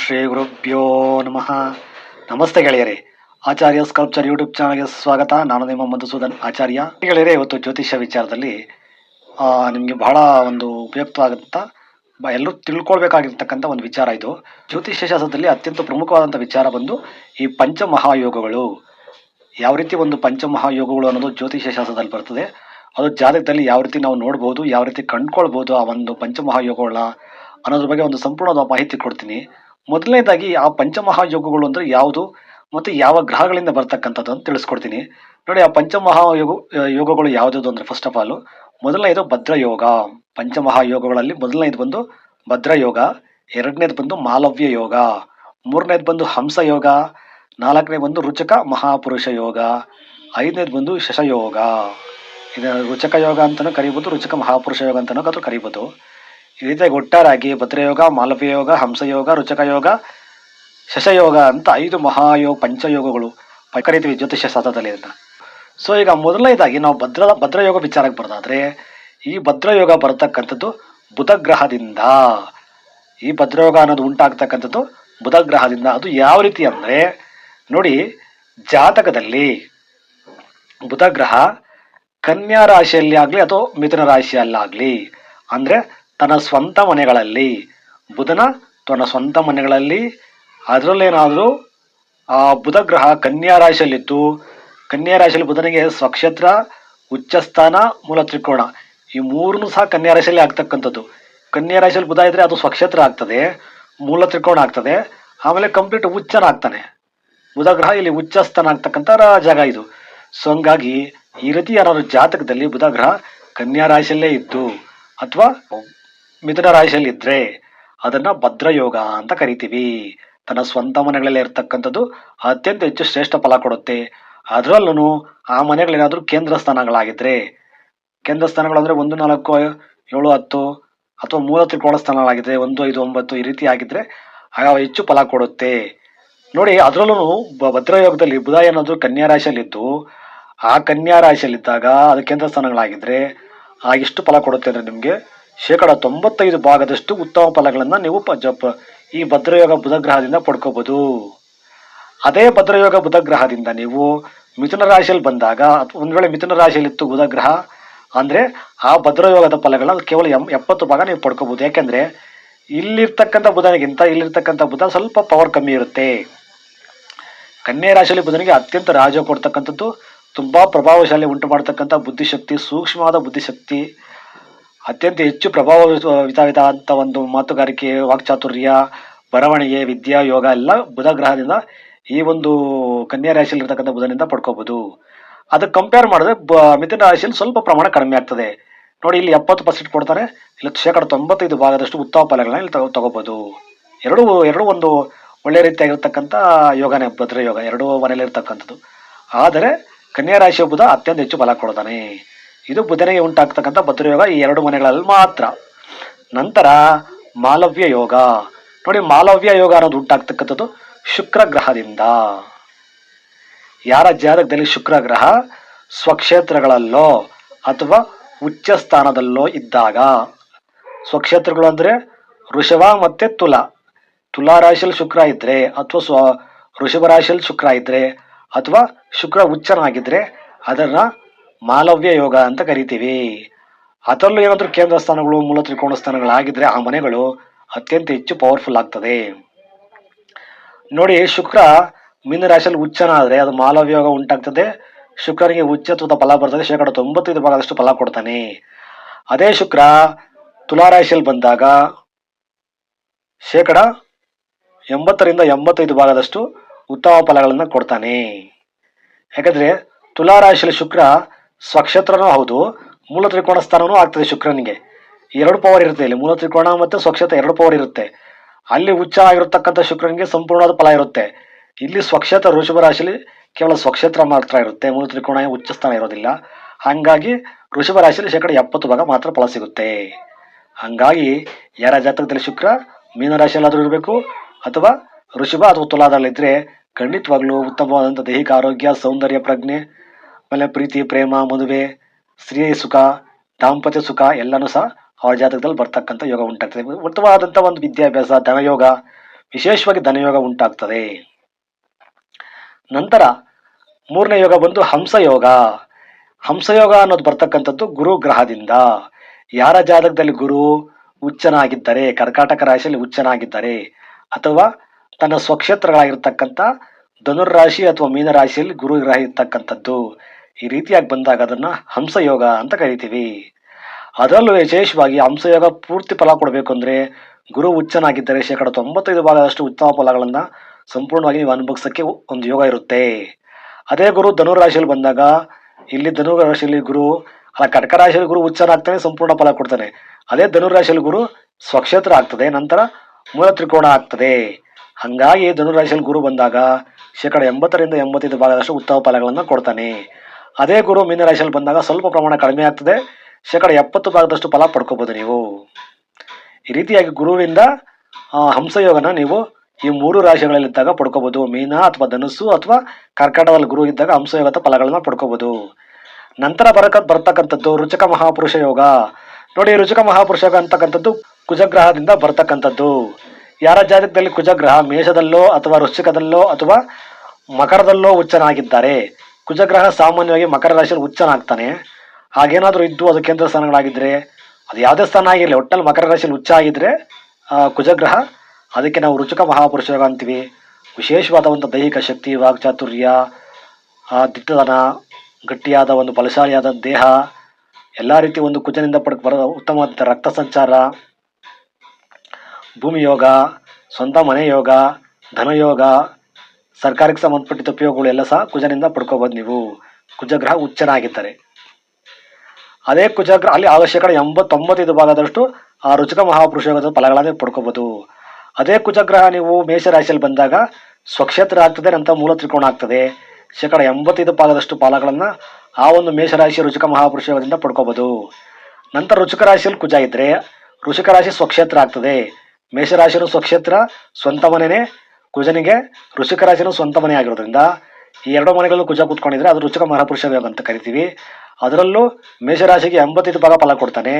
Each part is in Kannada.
ಶ್ರೀ ಗುರುಭ್ಯೋ ನಮಃ. ನಮಸ್ತೆ ಗೆಳೆಯರೇ. ಆಚಾರ್ಯ ಸ್ಕಲ್ಪ್ಚರ್ ಯೂಟ್ಯೂಬ್ ಚಾನಲ್ಗೆ ಸ್ವಾಗತ. ನಾನು ನಿಮ್ಮ ಮಧುಸೂದನ್ ಆಚಾರ್ಯ. ಗೆಳೆಯರೇ, ಇವತ್ತು ಜ್ಯೋತಿಷ್ಯ ವಿಚಾರದಲ್ಲಿ ನಿಮಗೆ ಬಹಳ ಒಂದು ಉಪಯುಕ್ತವಾದಂಥ ಎಲ್ಲರೂ ತಿಳ್ಕೊಳ್ಬೇಕಾಗಿರ್ತಕ್ಕಂಥ ಒಂದು ವಿಚಾರ ಇದು. ಜ್ಯೋತಿಷ್ಯ ಶಾಸ್ತ್ರದಲ್ಲಿ ಅತ್ಯಂತ ಪ್ರಮುಖವಾದಂಥ ವಿಚಾರ ಬಂದು, ಈ ಪಂಚಮಹಾಯೋಗಗಳು. ಯಾವ ರೀತಿ ಒಂದು ಪಂಚಮಹಾಯೋಗಗಳು ಅನ್ನೋದು ಜ್ಯೋತಿಷ್ಯ ಶಾಸ್ತ್ರದಲ್ಲಿ ಬರ್ತದೆ. ಅದು ಜಾತಕದಲ್ಲಿ ಯಾವ ರೀತಿ ನಾವು ನೋಡ್ಬೋದು, ಯಾವ ರೀತಿ ಕಂಡ್ಕೊಳ್ಬೋದು ಆ ಒಂದು ಪಂಚಮಹಾಯೋಗಗಳ ಅನ್ನೋದ್ರ ಬಗ್ಗೆ ಒಂದು ಸಂಪೂರ್ಣವಾದ ಮಾಹಿತಿ ಕೊಡ್ತೀನಿ. ಮೊದಲನೇದಾಗಿ ಆ ಪಂಚಮಹಾಯೋಗಗಳು ಅಂದರೆ ಯಾವುದು ಮತ್ತು ಯಾವ ಗ್ರಹಗಳಿಂದ ಬರ್ತಕ್ಕಂಥದ್ದು ಅಂತ ತಿಳಿಸ್ಕೊಡ್ತೀನಿ. ನೋಡಿ, ಆ ಪಂಚಮಹಾಯೋಗ ಯೋಗಗಳು ಯಾವುದು ಅಂದರೆ ಫಸ್ಟ್ ಆಫ್ ಆಲ್ ಮೊದಲನೇದು ಭದ್ರಯೋಗ. ಪಂಚಮಹಾಯೋಗಗಳಲ್ಲಿ ಮೊದಲನೇದು ಬಂದು ಭದ್ರಯೋಗ, ಎರಡನೇದು ಬಂದು ಮಾಲವ್ಯ ಯೋಗ ಮೂರನೇದು ಬಂದು ಹಂಸ ಯೋಗ ನಾಲ್ಕನೇ ಬಂದು ರುಚಕ ಮಹಾಪುರುಷ ಯೋಗ ಐದನೇದು ಬಂದು ಶಶಯೋಗ. ಇದು ರುಚಕ ಯೋಗ ಅಂತಲೂ ಕರಿಬೋದು, ರುಚಕ ಮಹಾಪುರುಷ ಯೋಗ ಅಂತಲೂ ಅದು ಕರಿಬೋದು. ಈ ಒಟ್ಟಾರಾಗಿ ಭದ್ರಯೋಗ, ಮಾಲವ್ಯಯೋಗ, ಹಂಸಯೋಗ ರುಚಕ ಯೋಗ ಶಶಯೋಗ ಅಂತ ಐದು ಮಹಾಯೋಗ ಪಂಚಯೋಗಗಳು ಕರಿತೀವಿ ಜ್ಯೋತಿಷ್ಯ ಶಾಸ್ತ್ರದಲ್ಲಿ ಇದನ್ನು ಸೊ ಈಗ ಮೊದಲನೇದಾಗಿ ನಾವು ಭದ್ರ, ಭದ್ರಯೋಗ ವಿಚಾರಕ್ಕೆ ಬರೋದಾದ್ರೆ, ಈ ಭದ್ರಯೋಗ ಬರತಕ್ಕಂಥದ್ದು ಬುಧಗ್ರಹದಿಂದ. ಈ ಭದ್ರಯೋಗ ಅನ್ನೋದು ಉಂಟಾಗ್ತಕ್ಕಂಥದ್ದು ಬುಧಗ್ರಹದಿಂದ. ಅದು ಯಾವ ರೀತಿ ಅಂದರೆ, ನೋಡಿ, ಜಾತಕದಲ್ಲಿ ಬುಧಗ್ರಹ ಕನ್ಯಾ ರಾಶಿಯಲ್ಲಿ ಆಗಲಿ ಅಥವಾ ಮಿಥುನ ರಾಶಿಯಲ್ಲಾಗಲಿ, ಅಂದರೆ ತನ್ನ ಸ್ವಂತ ಮನೆಗಳಲ್ಲಿ, ಬುಧನ ತನ್ನ ಸ್ವಂತ ಮನೆಗಳಲ್ಲಿ, ಅದರಲ್ಲೇನಾದರೂ ಆ ಬುಧ ಗ್ರಹ ಕನ್ಯಾ ರಾಶಿಯಲ್ಲಿದ್ದು ಕನ್ಯಾ ರಾಶಿಯಲ್ಲಿ ಬುಧನಿಗೆ ಸ್ವಕ್ಷೇತ್ರ, ಉಚ್ಚಸ್ಥಾನ, ಮೂಲ ತ್ರಿಕೋಣ. ಈ ಮೂರನ್ನು ಸಹ ಕನ್ಯಾ ರಾಶಿಯಲ್ಲಿ ಆಗ್ತಕ್ಕಂಥದ್ದು. ಕನ್ಯಾ ರಾಶಿಯಲ್ಲಿ ಬುಧ ಇದ್ದರೆ ಅದು ಸ್ವಕ್ಷೇತ್ರ ಆಗ್ತದೆ, ಮೂಲ ತ್ರಿಕೋಣ ಆಗ್ತದೆ, ಆಮೇಲೆ ಕಂಪ್ಲೀಟ್ ಉಚ್ಚನ ಆಗ್ತಾನೆ ಬುಧ ಗ್ರಹ ಇಲ್ಲಿ ಉಚ್ಚಸ್ಥಾನ ಆಗ್ತಕ್ಕಂಥ ಜಾಗ ಇದು. ಸೊ ಹಂಗಾಗಿ ಈ ರೀತಿ ಯಾರಾದ್ರು ಜಾತಕದಲ್ಲಿ ಬುಧ ಗ್ರಹ ಕನ್ಯಾ ರಾಶಿಯಲ್ಲೇ ಇತ್ತು ಅಥವಾ ಮಿಥುನ ರಾಶಿಯಲ್ಲಿ ಇದ್ರೆ ಅದನ್ನ ಭದ್ರಯೋಗ ಅಂತ ಕರಿತೀವಿ. ತನ್ನ ಸ್ವಂತ ಮನೆಗಳಲ್ಲಿ ಇರ್ತಕ್ಕಂಥದ್ದು ಅತ್ಯಂತ ಹೆಚ್ಚು ಶ್ರೇಷ್ಠ ಫಲ ಕೊಡುತ್ತೆ. ಅದರಲ್ಲೂ ಆ ಮನೆಗಳೇನಾದರೂ ಕೇಂದ್ರ ಸ್ಥಾನಗಳಾಗಿದ್ರೆ, ಕೇಂದ್ರ ಸ್ಥಾನಗಳು ಅಂದ್ರೆ ಒಂದು, ನಾಲ್ಕು, ಏಳು, ಹತ್ತು ಅಥವಾ ಮೂಲ ತ್ರಿಕೋಣ ಸ್ಥಾನಗಳಾಗಿದ್ರೆ ಒಂದು, ಐದು, ಒಂಬತ್ತು ಈ ರೀತಿ ಆಗಿದ್ರೆ ಆಗ ಹೆಚ್ಚು ಫಲ ಕೊಡುತ್ತೆ. ನೋಡಿ ಅದರಲ್ಲೂ ಭದ್ರಯೋಗದಲ್ಲಿ ಬುಧ ಏನಾದರೂ ಕನ್ಯಾ ರಾಶಿಯಲ್ಲಿದ್ದು, ಆ ಕನ್ಯಾ ರಾಶಿಯಲ್ಲಿದ್ದಾಗ ಅದು ಕೇಂದ್ರ ಸ್ಥಾನಗಳಾಗಿದ್ರೆ ಆ ಎಷ್ಟು ಫಲ ಕೊಡುತ್ತೆ ಅಂದರೆ ನಿಮಗೆ ಶೇಕಡ ತೊಂಬತ್ತೈದು ಭಾಗದಷ್ಟು ಉತ್ತಮ ಫಲಗಳನ್ನು ನೀವು ಈ ಭದ್ರಯೋಗ ಬುಧಗ್ರಹದಿಂದ ಪಡ್ಕೋಬಹುದು ಅದೇ ಭದ್ರಯೋಗ ಬುಧಗ್ರಹದಿಂದ ನೀವು ಮಿಥುನ ರಾಶಿಯಲ್ಲಿ ಬಂದಾಗ ಒಂದು ವೇಳೆ ಮಿಥುನ ರಾಶಿಯಲ್ಲಿತ್ತು ಬುಧ ಗ್ರಹ ಅಂದರೆ ಆ ಭದ್ರಯೋಗದ ಫಲಗಳನ್ನ ಕೇವಲ ಎಂ, ಎಪ್ಪತ್ತು ಭಾಗ ನೀವು ಪಡ್ಕೋಬಹುದು ಯಾಕೆಂದರೆ ಇಲ್ಲಿರ್ತಕ್ಕಂಥ ಬುಧನಿಗಿಂತ ಇಲ್ಲಿರ್ತಕ್ಕಂಥ ಬುಧ ಸ್ವಲ್ಪ ಪವರ್ ಕಮ್ಮಿ ಇರುತ್ತೆ. ಕನ್ಯಾ ರಾಶಿಯಲ್ಲಿ ಬುಧನಿಗೆ ಅತ್ಯಂತ ರಾಜ ಕೊಡ್ತಕ್ಕಂಥದ್ದು, ತುಂಬ ಪ್ರಭಾವಶಾಲಿ ಉಂಟು ಮಾಡ್ತಕ್ಕಂಥ ಬುದ್ಧಿಶಕ್ತಿ, ಸೂಕ್ಷ್ಮವಾದ ಬುದ್ಧಿಶಕ್ತಿ ಅತ್ಯಂತ ಹೆಚ್ಚು ಪ್ರಭಾವ ಅಂತ ಒಂದು ಮಾತುಗಾರಿಕೆ, ವಾಕ್ಚಾತುರ್ಯ, ಬರವಣಿಗೆ, ವಿದ್ಯಾ, ಯೋಗ ಎಲ್ಲ ಬುಧ ಗ್ರಹದಿಂದ ಈ ಒಂದು ಕನ್ಯಾ ರಾಶಿಯಲ್ಲಿ ಇರತಕ್ಕಂಥ ಬುಧನಿಂದ ಪಡ್ಕೋಬಹುದು ಅದಕ್ಕೆ ಕಂಪೇರ್ ಮಾಡಿದ್ರೆ ಮಿಥುನ ರಾಶಿಯಲ್ಲಿ ಸ್ವಲ್ಪ ಪ್ರಮಾಣ ಕಡಿಮೆ ಆಗ್ತದೆ. ನೋಡಿ, ಇಲ್ಲಿ ಎಪ್ಪತ್ತು ಪರ್ಸೆಂಟ್ ಕೊಡ್ತಾರೆ, ಇಲ್ಲಿ ಶೇಕಡ ತೊಂಬತ್ತೈದು ಭಾಗದಷ್ಟು ಉತ್ತಮ ಫಲಗಳನ್ನ ಇಲ್ಲಿ ತಗೋ ತಗೋಬಹುದು ಎರಡೂ ಎರಡೂ ಒಂದು ಒಳ್ಳೆ ರೀತಿಯಾಗಿರ್ತಕ್ಕಂಥ ಯೋಗನೇ ಭದ್ರ ಯೋಗ ಎರಡೂ ಮನೆಯಲ್ಲಿರ್ತಕ್ಕಂಥದ್ದು ಇರ್ತಕ್ಕಂಥದ್ದು ಆದರೆ ಕನ್ಯಾ ರಾಶಿಯ ಬುಧ ಅತ್ಯಂತ ಹೆಚ್ಚು ಫಲ ಕೊಡ್ತಾನೆ. ಇದು ಬುಧನಿಗೆ ಉಂಟಾಗ್ತಕ್ಕಂಥ ಭದ್ರಯೋಗ ಈ ಎರಡು ಮನೆಗಳಲ್ಲಿ ಮಾತ್ರ. ನಂತರ ಮಾಲವ್ಯ ಯೋಗ. ನೋಡಿ, ಮಾಲವ್ಯ ಯೋಗ ಅನ್ನೋದು ಉಂಟಾಗ್ತಕ್ಕಂಥದ್ದು ಶುಕ್ರ ಗ್ರಹದಿಂದ ಯಾರ ಜಾತಕದಲ್ಲಿ ಶುಕ್ರ ಗ್ರಹ ಸ್ವಕ್ಷೇತ್ರಗಳಲ್ಲೋ ಅಥವಾ ಉಚ್ಚ ಸ್ಥಾನದಲ್ಲೋ ಇದ್ದಾಗ. ಸ್ವಕ್ಷೇತ್ರಗಳು ಅಂದರೆ ಋಷಭ ಮತ್ತೆ ತುಲ. ತುಲಾ ರಾಶಿಯಲ್ಲಿ ಶುಕ್ರ ಇದ್ರೆ ಅಥವಾ ಸ್ವ ಋಷಭ ರಾಶಿಯಲ್ಲಿ ಶುಕ್ರ ಇದ್ರೆ ಅಥವಾ ಶುಕ್ರ ಉಚ್ಚನಾಗಿದ್ರೆ ಅದನ್ನ ಮಾಲವ್ಯ ಯೋಗ ಅಂತ ಕರಿತೀವಿ. ಅದರಲ್ಲೂ ಏನಾದರೂ ಕೇಂದ್ರ ಸ್ಥಾನಗಳು, ಮೂಲ ತ್ರಿಕೋಣ ಸ್ಥಾನಗಳಾಗಿದ್ರೆ ಆ ಮನೆಗಳು ಅತ್ಯಂತ ಹೆಚ್ಚು ಪವರ್ಫುಲ್ ಆಗ್ತದೆ. ನೋಡಿ, ಶುಕ್ರ ಮೀನ ರಾಶಿಯಲ್ಲಿ ಉಚ್ಚನ ಆದ್ರೆ ಅದು ಮಾಲವ್ಯ ಯೋಗ ಉಂಟಾಗ್ತದೆ. ಶುಕ್ರನಿಗೆ ಉಚ್ಚತ್ವದ ಫಲ ಬರ್ತದೆ. ಶೇಕಡ ತೊಂಬತ್ತೈದು ಭಾಗದಷ್ಟು ಫಲ ಕೊಡ್ತಾನೆ. ಅದೇ ಶುಕ್ರ ತುಲಾರಾಶಿಯಲ್ಲಿ ಬಂದಾಗ ಶೇಕಡ ಎಂಬತ್ತರಿಂದ ಎಂಬತ್ತೈದು ಭಾಗದಷ್ಟು ಉತ್ತಮ ಫಲಗಳನ್ನು ಕೊಡ್ತಾನೆ. ಯಾಕಂದರೆ ತುಲಾರಾಶಿಯಲ್ಲಿ ಶುಕ್ರ ಸ್ವಕ್ಷೇತ್ರನೂ ಹೌದು, ಮೂಲ ತ್ರಿಕೋಣ ಸ್ಥಾನನೂ ಆಗ್ತದೆ ಶುಕ್ರನಿಗೆ. ಎರಡು ಪವರ್ ಇರುತ್ತೆ ಇಲ್ಲಿ, ಮೂಲ ತ್ರಿಕೋಣ ಮತ್ತು ಸ್ವಕ್ಷೇತ್ರ ಎರಡು ಪವರ್ ಇರುತ್ತೆ. ಅಲ್ಲಿ ಉಚ್ಚ ಆಗಿರತಕ್ಕಂಥ ಶುಕ್ರನಿಗೆ ಸಂಪೂರ್ಣವಾದ ಫಲ ಇರುತ್ತೆ. ಇಲ್ಲಿ ಸ್ವಕ್ಷೇತ್ರ ಋಷಭ ರಾಶಿಲಿ ಕೇವಲ ಸ್ವಕ್ಷೇತ್ರ ಮಾತ್ರ ಇರುತ್ತೆ, ಮೂಲ ತ್ರಿಕೋಣ ಉಚ್ಚ ಸ್ಥಾನ ಇರೋದಿಲ್ಲ. ಹಾಗಾಗಿ ಋಷಭ ರಾಶಿಯಲ್ಲಿ ಶೇಕಡ ಎಪ್ಪತ್ತು ಭಾಗ ಮಾತ್ರ ಫಲ ಸಿಗುತ್ತೆ. ಹಂಗಾಗಿ ಯಾರ ಜಾತಕದಲ್ಲಿ ಶುಕ್ರ, ಮೀನ ರಾಶಿಯಲ್ಲಾದರೂ ಇರಬೇಕು, ಅಥವಾ ಋಷಭ ಅಥವಾ ತುಲಾದಲ್ಲಿದ್ದರೆ ಖಂಡಿತವಾಗ್ಲೂ ಉತ್ತಮವಾದಂಥ ದೈಹಿಕ ಆರೋಗ್ಯ, ಸೌಂದರ್ಯ, ಪ್ರಜ್ಞೆ ಆಮೇಲೆ ಪ್ರೀತಿ, ಪ್ರೇಮ, ಮದುವೆ ಸ್ತ್ರೀ ಸುಖ, ದಾಂಪತ್ಯ ಸುಖ ಎಲ್ಲನೂ ಸಹ ಅವರ ಜಾತಕದಲ್ಲಿ ಬರ್ತಕ್ಕಂಥ ಯೋಗ ಉಂಟಾಗ್ತದೆ. ಉತ್ತಮವಾದಂಥ ಒಂದು ವಿದ್ಯಾಭ್ಯಾಸ, ಧನಯೋಗ, ವಿಶೇಷವಾಗಿ ಧನಯೋಗ ಉಂಟಾಗ್ತದೆ. ನಂತರ ಮೂರನೇ ಯೋಗ ಬಂದು ಹಂಸಯೋಗ. ಹಂಸಯೋಗ ಅನ್ನೋದು ಬರ್ತಕ್ಕಂಥದ್ದು ಗುರು ಗ್ರಹದಿಂದ. ಯಾರ ಜಾತಕದಲ್ಲಿ ಗುರು ಉಚ್ಚನಾಗಿದ್ದರೆ ಕರ್ಕಾಟಕ ರಾಶಿಯಲ್ಲಿ ಉಚ್ಚನಾಗಿದ್ದರೆ ಅಥವಾ ತನ್ನ ಸ್ವಕ್ಷೇತ್ರಗಳಾಗಿರ್ತಕ್ಕಂಥ ಧನುರ್ರಾಶಿ ಅಥವಾ ಮೀನರಾಶಿಯಲ್ಲಿ ಗುರು ಗ್ರಹ ಇರ್ತಕ್ಕಂಥದ್ದು ಈ ರೀತಿಯಾಗಿ ಬಂದಾಗ ಅದನ್ನ ಹಂಸಯೋಗ ಅಂತ ಕರಿತೀವಿ. ಅದರಲ್ಲೂ ವಿಶೇಷವಾಗಿ ಹಂಸಯೋಗ ಪೂರ್ತಿ ಫಲ ಕೊಡಬೇಕು ಅಂದ್ರೆ ಗುರು ಉಚ್ಚನಾಗಿದ್ದರೆ ಶೇಕಡ ತೊಂಬತ್ತೈದು ಭಾಗದಷ್ಟು ಉತ್ತಮ ಫಲಗಳನ್ನ ಸಂಪೂರ್ಣವಾಗಿ ನೀವು ಅನುಭವಿಸಕ್ಕೆ ಒಂದು ಯೋಗ ಇರುತ್ತೆ. ಅದೇ ಗುರು ಧನು ಬಂದಾಗ ಇಲ್ಲಿ ಧನು ಗುರು, ಅಲ್ಲ ಕಟಕ ರಾಶಿಯಲ್ಲಿ ಗುರು ಉಚ್ಚನಾಗ್ತಾನೆ ಸಂಪೂರ್ಣ ಫಲ ಕೊಡ್ತಾನೆ. ಅದೇ ಧನು ಗುರು ಸ್ವಕ್ಷೇತ್ರ ಆಗ್ತದೆ, ನಂತರ ಮೂಲ ತ್ರಿಕೋಣ ಆಗ್ತದೆ. ಹಂಗಾಗಿ ಧನು ರಾಶಿಯಲ್ಲಿ ಗುರು ಬಂದಾಗ ಶೇಕಡ ಎಂಬತ್ತರಿಂದ ಎಂಬತ್ತೈದು ಭಾಗದಷ್ಟು ಉತ್ತಮ ಫಲಗಳನ್ನು ಕೊಡ್ತಾನೆ. ಅದೇ ಗುರು, ಮೀನ ರಾಶಿಯಲ್ಲಿ ಬಂದಾಗ ಸ್ವಲ್ಪ ಪ್ರಮಾಣ ಕಡಿಮೆ ಆಗ್ತದೆ. ಶೇಕಡ ಎಪ್ಪತ್ತು ಭಾಗದಷ್ಟು ಫಲ ಪಡ್ಕೋಬೋದು ನೀವು. ಈ ರೀತಿಯಾಗಿ ಗುರುವಿಂದ ಹಂಸಯೋಗನ ನೀವು ಈ ಮೂರು ರಾಶಿಗಳಲ್ಲಿದ್ದಾಗ ಪಡ್ಕೋಬಹುದು ಮೀನ ಅಥವಾ ಧನುಸ್ಸು ಅಥವಾ ಕರ್ಕಾಟಕದಲ್ಲಿ ಗುರು ಇದ್ದಾಗ ಹಂಸಯೋಗದ ಫಲಗಳನ್ನ ಪಡ್ಕೋಬಹುದು ನಂತರ ಬರಕ, ಬರ್ತಕ್ಕಂಥದ್ದು ರುಚಕ ಮಹಾಪುರುಷ ಯೋಗ. ನೋಡಿ, ರುಚಕ ಮಹಾಪುರುಷ ಯೋಗ ಅಂತಕ್ಕಂಥದ್ದು ಕುಜಗ್ರಹದಿಂದ ಬರ್ತಕ್ಕಂಥದ್ದು. ಯಾರ ಜಾತಕದಲ್ಲಿ ಕುಜಗ್ರಹ ಮೇಷದಲ್ಲೋ ಅಥವಾ ವೃಶ್ಚಿಕದಲ್ಲೋ ಅಥವಾ ಮಕರದಲ್ಲೋ ಉಚ್ಚನಾಗಿದ್ದಾರೆ. ಕುಜಗ್ರಹ ಸಾಮಾನ್ಯವಾಗಿ ಮಕರ ರಾಶಿಯಲ್ಲಿ ಉಚ್ಚನಾಗ್ತಾನೆ ಹಾಗೇನಾದರೂ ಇದ್ದು ಅದು ಕೇಂದ್ರ ಸ್ಥಾನಗಳಾಗಿದ್ದರೆ ಅದು ಯಾವುದೇ ಸ್ಥಾನ ಆಗಿರಲಿ ಒಟ್ಟಲ್ಲಿ ಮಕರ ರಾಶಿಯಲ್ಲಿ ಉಚ್ಚ ಆಗಿದ್ದರೆ ಕುಜಗ್ರಹ, ಅದಕ್ಕೆ ನಾವು ರುಚಕ ಮಹಾಪುರುಷ ಯೋಗ ಅಂತೀವಿ. ವಿಶೇಷವಾದ ದೈಹಿಕ ಶಕ್ತಿ ವಾಗ್ಚಾತುರ್ಯ ದಿಟ್ಟತನ, ಗಟ್ಟಿಯಾದ ಒಂದು ಬಲಶಾಲಿಯಾದ ದೇಹ, ಎಲ್ಲ ರೀತಿ ಒಂದು ಕುಜನಿಂದ ಪಡ್ಕ ಬರೋ ಉತ್ತಮವಾದ ರಕ್ತ ಸಂಚಾರ, ಭೂಮಿ ಯೋಗ, ಸ್ವಂತ ಮನೆ ಯೋಗ ಧನಯೋಗ ಸರ್ಕಾರಕ್ಕೆ ಸಂಬಂಧಪಟ್ಟಿದ್ದ ಉಪಯೋಗಗಳು ಎಲ್ಲ ಸಹ ಕುಜನಿಂದ ಪಡ್ಕೋಬೋದು ನೀವು. ಕುಜಗ್ರಹ ಉಚ್ಚನಾಗಿದ್ದಾರೆ ಅದೇ ಕುಜಗ್ರಹ ಅಲ್ಲಿ ಆ ಶೇಕಡ ಎಂಬತ್ತೊಂಬತ್ತೈದು ಭಾಗದಷ್ಟು ಆ ರುಚಕ ಮಹಾಪುರುಷದ ಫಲಗಳನ್ನೇ ಪಡ್ಕೋಬೋದು. ಅದೇ ಕುಜಗ್ರಹ ನೀವು ಮೇಷರಾಶಿಯಲ್ಲಿ ಬಂದಾಗ ಸ್ವಕ್ಷೇತ್ರ ಆಗ್ತದೆ, ನಂತರ ಮೂಲ ತ್ರಿಕೋಣ ಆಗ್ತದೆ. ಶೇಕಡ ಎಂಬತ್ತೈದು ಭಾಗದಷ್ಟು ಫಲಗಳನ್ನ ಆ ಒಂದು ಮೇಷರಾಶಿ ರುಚಿಕ ಮಹಾಪುರುಷದಿಂದ ಪಡ್ಕೋಬೋದು. ನಂತರ ರುಚಿಕ ರಾಶಿಯಲ್ಲಿ ಕುಜ ಇದ್ರೆ ಋಷಿಕ ರಾಶಿ ಸ್ವಕ್ಷೇತ್ರ ಆಗ್ತದೆ. ಮೇಷರಾಶಿನೂ ಸ್ವಕ್ಷೇತ್ರ, ಸ್ವಂತ ಮನೆನೇ ಕುಜನಿಗೆ ಋಷಿಕ ರಾಜನ ಸ್ವಂತ ಮನೆ ಆಗಿರೋದ್ರಿಂದ ಈ ಎರಡು ಮನೆಗಳಲ್ಲೂ ಕುಜ ಕೂತ್ಕೊಂಡಿದ್ರೆ ಅದು ರುಚಿಕ ಮಹಾಪುರುಷ ಯೋಗ ಅಂತ ಕರಿತೀವಿ. ಅದರಲ್ಲೂ ಮೇಷರಾಶಿಗೆ ಎಂಬತ್ತೈದು ಭಾಗ ಫಲ ಕೊಡ್ತಾನೆ.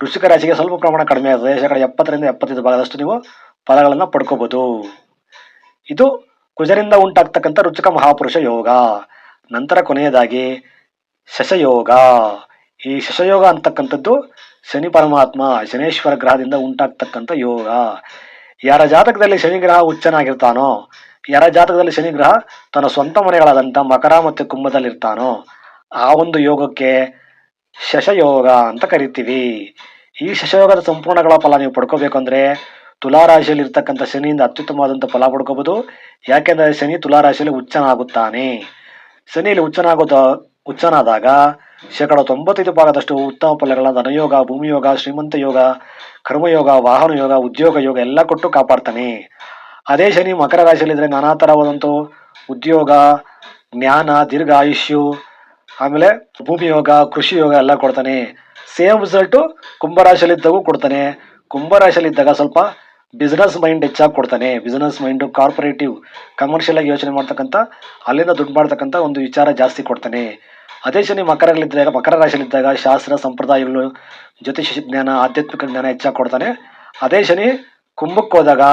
ಋಷಿಕ ರಾಶಿಗೆ ಸ್ವಲ್ಪ ಪ್ರಮಾಣ ಕಡಿಮೆ ಆಗ್ತದೆ ಶೇಕಡ ಎಪ್ಪತ್ತರಿಂದ ಎಪ್ಪತ್ತೈದು ಭಾಗದಷ್ಟು ನೀವು ಫಲಗಳನ್ನು ಪಡ್ಕೋಬಹುದು ಇದು ಕುಜರಿಂದ ಉಂಟಾಗ್ತಕ್ಕಂಥ ರುಚಿಕ ಮಹಾಪುರುಷ ಯೋಗ. ನಂತರ ಕೊನೆಯದಾಗಿ ಶಶಯೋಗ. ಈ ಶಶಯೋಗ ಅಂತಕ್ಕಂಥದ್ದು ಶನಿ ಪರಮಾತ್ಮ, ಶನೇಶ್ವರ ಗ್ರಹದಿಂದ ಉಂಟಾಗ್ತಕ್ಕಂಥ ಯೋಗ. ಯಾರ ಜಾತಕದಲ್ಲಿ ಶನಿ ಗ್ರಹ ಉಚ್ಚನಾಗಿರ್ತಾನೋ ಯಾರ ಜಾತಕದಲ್ಲಿ ಶನಿ ಗ್ರಹ ತನ್ನ ಸ್ವಂತ ಮನೆಗಳಾದಂಥ ಮಕರ ಮತ್ತು ಕುಂಭದಲ್ಲಿರ್ತಾನೋ, ಆ ಒಂದು ಯೋಗಕ್ಕೆ ಶಶಯೋಗ ಅಂತ ಕರಿತೀವಿ. ಈ ಶಶಯೋಗದ ಸಂಪೂರ್ಣಗಳ ಫಲ ನೀವು ಪಡ್ಕೋಬೇಕಂದ್ರೆ ತುಲಾರಾಶಿಯಲ್ಲಿ ಇರ್ತಕ್ಕಂಥ ಶನಿಯಿಂದ ಅತ್ಯುತ್ತಮವಾದಂಥ ಫಲ ಪಡ್ಕೋಬಹುದು ಯಾಕೆಂದರೆ ಶನಿ ತುಲಾರಾಶಿಯಲ್ಲಿ ಉಚ್ಚನಾಗುತ್ತಾನೆ ಶನಿಯಲ್ಲಿ ಉಚ್ಚನಾಗೋದ ಉಚ್ಚನಾದಾಗ ಶೇಕಡ ತೊಂಬತ್ತೈದು ಭಾಗದಷ್ಟು ಉತ್ತಮ ಫಲಗಳ ಧನಯೋಗ, ಭೂಮಿಯೋಗ, ಶ್ರೀಮಂತ ಯೋಗ ಕರ್ಮಯೋಗ ವಾಹನ ಯೋಗ, ಉದ್ಯೋಗ ಯೋಗ ಎಲ್ಲ ಕೊಟ್ಟು ಕಾಪಾಡ್ತಾನೆ. ಅದೇ ಶನಿ ಮಕರ ರಾಶಿಯಲ್ಲಿದ್ರೆ ನಾನಾ ಥರವಾದಂಥ ಉದ್ಯೋಗ, ಜ್ಞಾನ, ದೀರ್ಘ ಆಯುಷ್ಯು, ಆಮೇಲೆ ಭೂಮಿ ಯೋಗ, ಕೃಷಿ ಯೋಗ ಎಲ್ಲ ಕೊಡ್ತಾನೆ. ಸೇಮ್ ರಿಸಲ್ಟು ಕುಂಭರಾಶಿಯಲ್ಲಿದ್ದಾಗೂ ಕೊಡ್ತಾನೆ. ಕುಂಭರಾಶಿಯಲ್ಲಿದ್ದಾಗ ಸ್ವಲ್ಪ ಬಿಸ್ನೆಸ್ ಮೈಂಡ್ ಹೆಚ್ಚಾಗಿ ಕೊಡ್ತಾನೆ. ಬಿಸ್ನೆಸ್ ಮೈಂಡು ಕಾರ್ಪೊರೇಟಿವ್ ಕಮರ್ಷಿಯಲ್ ಆಗಿ ಯೋಚನೆ ಮಾಡ್ತಕ್ಕಂಥ, ಅಲ್ಲಿಂದ ದುಡ್ಡು ಮಾಡ್ತಕ್ಕಂಥ ಒಂದು ವಿಚಾರ ಜಾಸ್ತಿ ಕೊಡ್ತಾನೆ. ಅದೇ ಶನಿ ಮಕರಲ್ಲಿದ್ದಾಗ ಮಕರ ರಾಶಿಯಲ್ಲಿದ್ದಾಗ ಶಾಸ್ತ್ರ ಸಂಪ್ರದಾಯಗಳು ಜ್ಯೋತಿಷ ಜ್ಞಾನ, ಆಧ್ಯಾತ್ಮಿಕ ಜ್ಞಾನ ಹೆಚ್ಚಾಗಿ ಕೊಡ್ತಾನೆ. ಅದೇ ಶನಿ ಕುಂಭಕ್ಕೆ ಹೋದಾಗ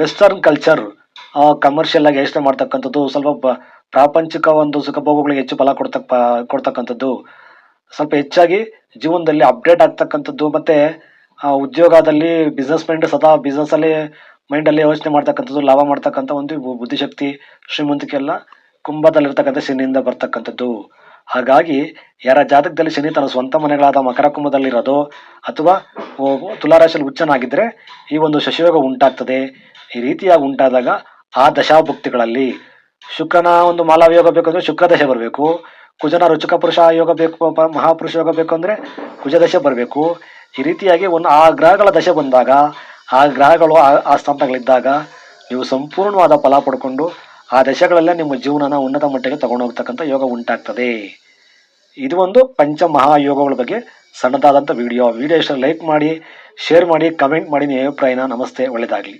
ವೆಸ್ಟರ್ನ್ ಕಲ್ಚರ್ ಕಮರ್ಷಿಯಲ್ ಆಗಿ ಯೋಚನೆ ಮಾಡ್ತಕ್ಕಂಥದ್ದು ಸ್ವಲ್ಪ ಪ್ರಾಪಂಚಿಕ ಒಂದು ಸುಖಭೋಗಗಳಿಗೆ ಹೆಚ್ಚು ಫಲ ಕೊಡ್ತಕ್ಕ ಕೊಡ್ತಕ್ಕಂಥದ್ದು. ಸ್ವಲ್ಪ ಹೆಚ್ಚಾಗಿ ಜೀವನದಲ್ಲಿ ಅಪ್ಡೇಟ್ ಆಗ್ತಕ್ಕಂಥದ್ದು ಮತ್ತೆ ಉದ್ಯೋಗದಲ್ಲಿ ಬಿಸ್ನೆಸ್ ಮೈಂಡ್ ಸದಾ ಬಿಸ್ನೆಸ್ ಅಲ್ಲಿ ಮೈಂಡ್ ಅಲ್ಲಿ ಯೋಚನೆ ಮಾಡ್ತಕ್ಕಂಥದ್ದು, ಲಾಭ ಮಾಡ್ತಕ್ಕಂಥ ಒಂದು ಬುದ್ಧಿಶಕ್ತಿ ಶ್ರೀಮಂತಿಕೆ ಎಲ್ಲ ಕುಂಭದಲ್ಲಿರ್ತಕ್ಕಂಥ ಶನಿಯಿಂದ ಬರ್ತಕ್ಕಂಥದ್ದು. ಹಾಗಾಗಿ ಯಾರ ಜಾತಕದಲ್ಲಿ ಶನಿ ತನ್ನ ಸ್ವಂತ ಮನೆಗಳಾದ ಮಕರ ಕುಂಭದಲ್ಲಿರೋದು ಅಥವಾ ತುಲಾರಾಶಿಯಲ್ಲಿ ಉಚ್ಚನಾಗಿದ್ದರೆ ಈ ಒಂದು ಶಶಿಯೋಗ ಉಂಟಾಗ್ತದೆ. ಈ ರೀತಿಯಾಗಿ ಉಂಟಾದಾಗ ಆ ದಶಾಭುಕ್ತಿಗಳಲ್ಲಿ ಶುಕ್ರನ ಒಂದು ಮಾಲವ್ಯೋಗ ಬೇಕಂದ್ರೆ ಶುಕ್ರ ದಶೆ ಬರಬೇಕು. ಕುಜನ ರುಚಕ ಪುರುಷ ಯೋಗ ಬೇಕು ಮಹಾಪುರುಷ ಯೋಗ ಬೇಕು ಅಂದರೆ ಕುಜ ದಶೆ ಬರಬೇಕು. ಈ ರೀತಿಯಾಗಿ ಒಂದು ಆ ಗ್ರಹಗಳ ದಶೆ ಬಂದಾಗ, ಆ ಗ್ರಹಗಳು ಆ ಸ್ಥಾನಗಳಿದ್ದಾಗ ನೀವು ಸಂಪೂರ್ಣವಾದ ಫಲ ಪಡ್ಕೊಂಡು ಆ ದಶಗಳಲ್ಲೇ ನಿಮ್ಮ ಜೀವನನ ಉನ್ನತ ಮಟ್ಟಿಗೆ ತಗೊಂಡು ಹೋಗ್ತಕ್ಕಂಥ ಯೋಗ ಉಂಟಾಗ್ತದೆ. ಇದು ಒಂದು ಪಂಚ ಮಹಾಯೋಗಗಳ ಬಗ್ಗೆ ಸಣ್ಣದಾದಂಥ ವಿಡಿಯೋ ವಿಡಿಯೋ ಇಷ್ಟ ಲೈಕ್ ಮಾಡಿ ಶೇರ್ ಮಾಡಿ ಕಮೆಂಟ್ ಮಾಡಿ ನಿಮ್ಮ ಅಭಿಪ್ರಾಯನ ನಮಸ್ತೆ ಒಳ್ಳೆಯದಾಗಲಿ